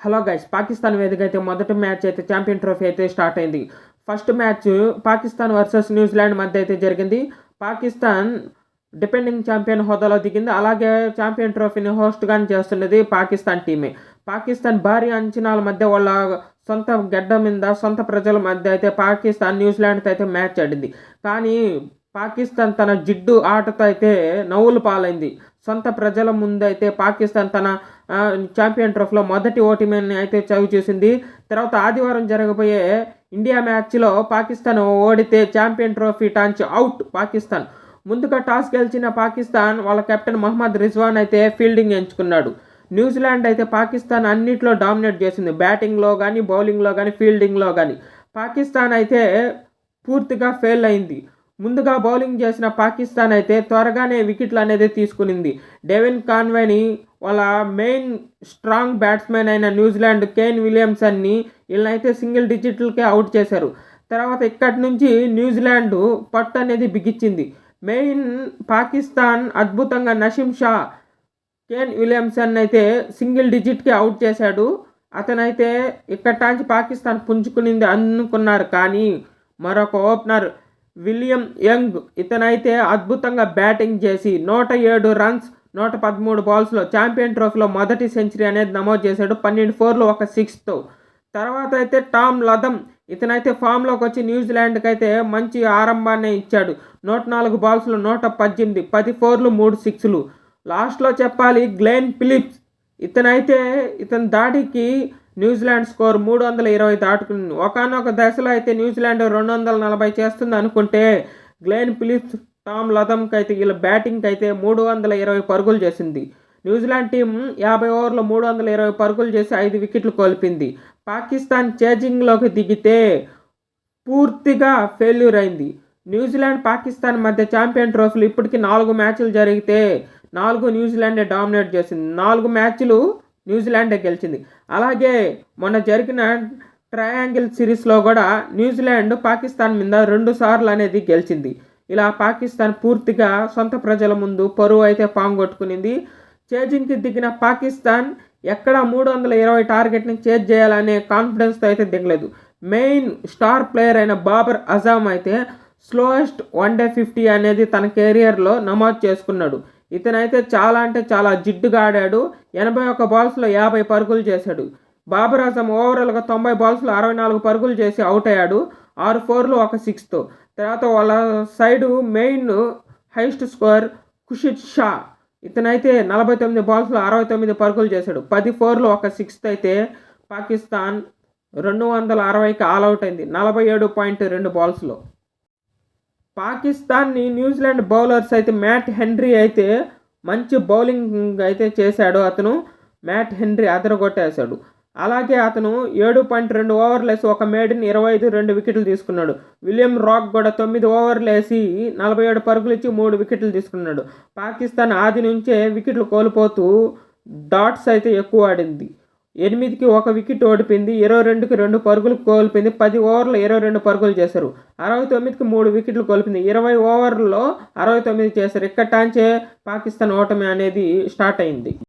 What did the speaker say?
Hello guys Pakistan వేదిక అయితే మొదటి మ్యాచ్ అయితే ఛాంపియన్ ట్రోఫీ అయితే స్టార్ట్ అయింది. First match Pakistan versus New Zealand మధ్య అయితే జరిగింది. పాకిస్తాన్ డిపెండింగ్ ఛాంపియన్ హోదాలో దిగింది. అలాగే ఛాంపియన్ ట్రోఫీని హోస్ట్గానే చేస్తున్నది పాకిస్తాన్ టీమే పాకిస్తాన్ భారీ అంచనాల మధ్య వాళ్ళ సొంత గడ్డ మీద సొంత ప్రజల మధ్య అయితే పాకిస్తాన్ న్యూజిలాండ్తో అయితే మ్యాచ్ ఆడింది. కానీ పాకిస్తాన్ తన జిడ్డు ఆటతో అయితే నవ్వులు పాలైంది. సొంత ప్రజల ముందు అయితే పాకిస్తాన్ తన ఛాంపియన్ ట్రోఫీలో మొదటి ఓటమిని అయితే చవి చూసింది. తర్వాత ఆదివారం జరగబోయే ఇండియా మ్యాచ్లో పాకిస్తాన్ ఓడితే ఛాంపియన్ ట్రోఫీ టాంచ్ అవుట్ పాకిస్తాన్. ముందుగా టాస్ గెలిచిన పాకిస్తాన్ వాళ్ళ కెప్టెన్ మహమ్మద్ రిజ్వాన్ అయితే ఫీల్డింగ్ ఎంచుకున్నాడు. న్యూజిలాండ్ అయితే పాకిస్తాన్ అన్నిట్లో డామినేట్ చేసింది. బ్యాటింగ్లో కానీ బౌలింగ్లో కానీ ఫీల్డింగ్లో కానీ పాకిస్తాన్ అయితే పూర్తిగా ఫెయిల్ అయింది. ముందుగా బౌలింగ్ చేసిన పాకిస్తాన్ అయితే త్వరగానే వికెట్లు అనేది తీసుకునింది. డెవిన్ కాన్వేని వాళ్ళ మెయిన్ స్ట్రాంగ్ బ్యాట్స్మెన్ అయిన న్యూజిలాండ్ కేన్ విలియమ్సన్ని వీళ్ళనైతే సింగిల్ డిజిట్లకే అవుట్ చేశారు. తర్వాత ఇక్కడి నుంచి న్యూజిలాండ్ పట్టు అనేది బిగించింది. మెయిన్ పాకిస్తాన్ అద్భుతంగా నషీం షా కేన్ విలియమ్సన్ అయితే సింగిల్ డిజిట్కి అవుట్ చేశాడు. అతనైతే ఇక్కటాంచి పాకిస్తాన్ పుంజుకునింది అనుకున్నారు. కానీ మరొక ఓపెనర్ విలియం యంగ్ ఇతనైతే అద్భుతంగా బ్యాటింగ్ చేసి నూట ఏడు రన్స్ నూట పదమూడు బాల్స్లో ఛాంపియన్ ట్రోఫీలో మొదటి సెంచరీ అనేది నమోదు చేశాడు. పన్నెండు ఫోర్లు ఒక సిక్స్తో. తర్వాత అయితే టామ్ లదమ్ ఇతనైతే ఫామ్లోకి వచ్చి న్యూజిలాండ్కి అయితే మంచి ఆరంభాన్ని ఇచ్చాడు. నూట నాలుగు బాల్స్లో నూట పద్దెనిమిది పది ఫోర్లు మూడు సిక్స్లు. లాస్ట్లో చెప్పాలి గ్లెన్ ఫిలిప్స్ ఇతనైతే ఇతని దాడికి న్యూజిలాండ్ స్కోర్ మూడు వందల ఇరవై దాటుకుంది ఒకనొక దశలో అయితే న్యూజిలాండ్ రెండు వందల నలభై చేస్తుంది అనుకుంటే గ్లెన్ ఫిలిప్స్ టామ్ లథమ్కి అయితే వీళ్ళ బ్యాటింగ్కి అయితే మూడు వందల ఇరవై పరుగులు చేసింది. న్యూజిలాండ్ టీం యాభై ఓవర్లో మూడు వందల ఇరవై పరుగులు చేసి ఐదు వికెట్లు కోల్పింది. పాకిస్తాన్ చేజింగ్లోకి దిగితే పూర్తిగా ఫెయిల్యూర్ అయింది న్యూజిలాండ్ పాకిస్తాన్ మధ్య ఛాంపియన్ ట్రోఫీలు ఇప్పటికీ నాలుగు మ్యాచ్లు జరిగితే నాలుగు న్యూజిలాండే డామినేట్ చేసింది. నాలుగు మ్యాచ్లు న్యూజిలాండే గెలిచింది. అలాగే మొన్న జరిగిన ట్రయాంగిల్ సిరీస్లో కూడా న్యూజిలాండ్ పాకిస్తాన్ మీద రెండు సార్లు అనేది గెలిచింది. ఇలా పాకిస్తాన్ పూర్తిగా సొంత ప్రజల ముందు పరువు అయితే పాంగొట్టుకునింది చేజింగ్కి దిగిన పాకిస్తాన్ ఎక్కడ మూడు వందల ఇరవై టార్గెట్ని చేజ్ చేయాలనే కాన్ఫిడెన్స్తో అయితే దిగలేదు. మెయిన్ స్టార్ ప్లేయర్ అయిన బాబర్ అజామ్ అయితే స్లోయెస్ట్ వన్ డే ఫిఫ్టీ అనేది తన కెరియర్లో నమోదు చేసుకున్నాడు. ఇతనైతే చాలా అంటే చాలా జిడ్డుగా ఆడాడు. ఎనభై ఒక్క బాల్స్లో యాభై పరుగులు చేశాడు. బాబర్ అజమ్ ఓవరాల్గా తొంభై బాల్స్లో అరవై నాలుగు పరుగులు చేసి అవుట్ అయ్యాడు. ఆరు ఫోర్లు ఒక సిక్స్తో. తర్వాత వాళ్ళ side main highest score Khushdil Shah. ఇతనైతే నలభై తొమ్మిది బాల్స్లో అరవై తొమ్మిది పరుగులు చేశాడు. పది ఫోర్లు ఒక సిక్స్త్ అయితే పాకిస్తాన్ రెండు వందల అరవైకి ఆల్అవుట్ అయింది. నలభై ఏడు పాయింట్ రెండు బాల్స్లో పాకిస్తాన్ని న్యూజిలాండ్ బౌలర్స్ అయితే మ్యాట్ హెన్రీ అయితే మంచి బౌలింగ్ అయితే చేశాడు. అతను మ్యాట్ హెన్రీ అదరగొట్టేశాడు. అలాగే అతను ఏడు పాయింట్ రెండు ఓవర్లు వేసి ఒక మేడిని ఇరవై ఐదు రెండు వికెట్లు తీసుకున్నాడు. విలియం రాక్ కూడా తొమ్మిది ఓవర్లు వేసి నలభై ఏడు పరుగులు ఇచ్చి మూడు వికెట్లు తీసుకున్నాడు. పాకిస్తాన్ ఆది నుంచే వికెట్లు కోల్పోతూ డాట్స్ అయితే ఎక్కువ ఆడింది. ఎనిమిదికి ఒక వికెట్ ఓడిపోయింది ఇరవై రెండుకి రెండు పరుగులు కోల్పోయింది పది ఓవర్లు ఇరవై రెండు పరుగులు చేశారు. అరవై తొమ్మిదికి మూడు వికెట్లు కోల్పోయింది ఇరవై ఓవర్లలో అరవై తొమ్మిది చేశారు. ఇక్కడ టాంచే పాకిస్తాన్ ఓటమి అనేది స్టార్ట్ అయింది.